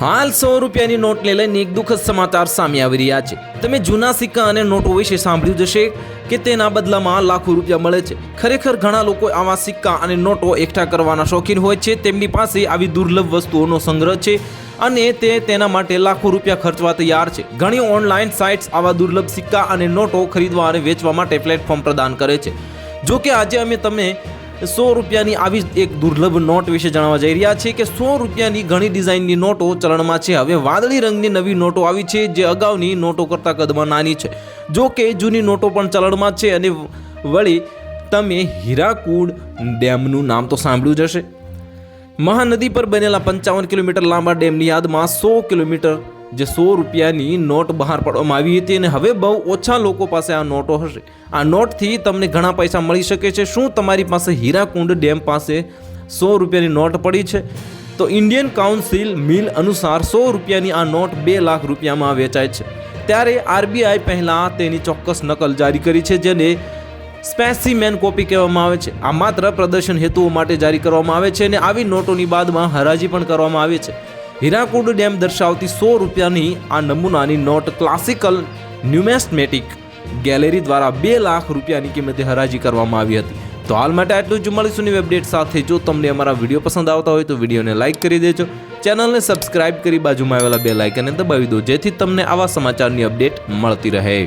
હાલ સો રૂપિયાની નોટને લઈને એક દુઃખદ સમાચાર સામે આવી રહ્યા છે. તમે જૂના સિક્કા અને નોટો વિશે સાંભળ્યું જશે કે તેના બદલામાં લાખો રૂપિયા મળે છે. ખરેખર ઘણા લોકો આવા સિક્કા અને નોટો એકઠા કરવાના શોખીન હોય છે. તેમની પાસે આવી દુર્લભ વસ્તુઓનો સંગ્રહ છે અને તે તેના માટે લાખો રૂપિયા ખર્ચવા તૈયાર છે. ઘણી ઓનલાઈન સાઇટ્સ આવા દુર્લભ સિક્કા અને નોટો ખરીદવા અને વેચવા માટે પ્લેટફોર્મ પ્રદાન કરે છે. જો કે આજે અમે તમે સો રૂપિયાની આવી એક દુર્લભ નોટ વિશે જણાવવા જઈ રહ્યા છે કે સો રૂપિયાની ઘણી ડિઝાઇનની નોટો ચલણમાં છે. હવે વાદળી રંગની નવી નોટો આવી છે જે અગાઉની નોટો કરતાં કદમાં નાની છે. જો કે જૂની નોટો પણ ચલણમાં છે અને વળી તમે હીરાકુડ ડેમનું નામ તો સાંભળ્યું જ હશે. મહાનદી પર બનેલા પંચાવન કિલોમીટર લાંબા ડેમની યાદમાં સો કિલોમીટર જે સો રૂપિયાની નોટ બહાર પાડવામાં આવી હતી અને હવે બહુ ઓછા લોકો પાસે આ નોટો હશે. આ નોટથી તમને ઘણા પૈસા મળી શકે છે. શું તમારી પાસે હીરાકુંડ ડેમ પાસે સો રૂપિયાની નોટ પડી છે? તો ઇન્ડિયન કાઉન્સિલ મિલ અનુસાર સો રૂપિયાની આ નોટ બે લાખ રૂપિયામાં વેચાય છે. ત્યારે આરબીઆઈ પહેલાં તેની ચોક્કસ નકલ જારી કરી છે, જેને સ્પેસીમેન કોપી કહેવામાં આવે છે. આ માત્ર પ્રદર્શન હેતુઓ માટે જારી કરવામાં આવે છે અને આવી નોટોની બાદમાં હરાજી પણ કરવામાં આવે છે. હીરાકુંડ ડેમ દર્શાવતી સો રૂપિયાની આ નમૂનાની નોટ ક્લાસિકલ ન્યુમેસ્મેટિક ગેલેરી દ્વારા બે લાખ રૂપિયાની કિંમતે હરાજી કરવામાં આવી હતી. તો હાલ માટે આટલું જ મળીશું નવી અપડેટ સાથે. જો તમને અમારા વીડિયો પસંદ આવતા હોય તો વિડીયોને લાઇક કરી દેજો. ચેનલને સબસ્ક્રાઇબ કરી બાજુમાં આવેલા બે લાઇકને દબાવી દો, જેથી તમને આવા સમાચારની અપડેટ મળતી રહે.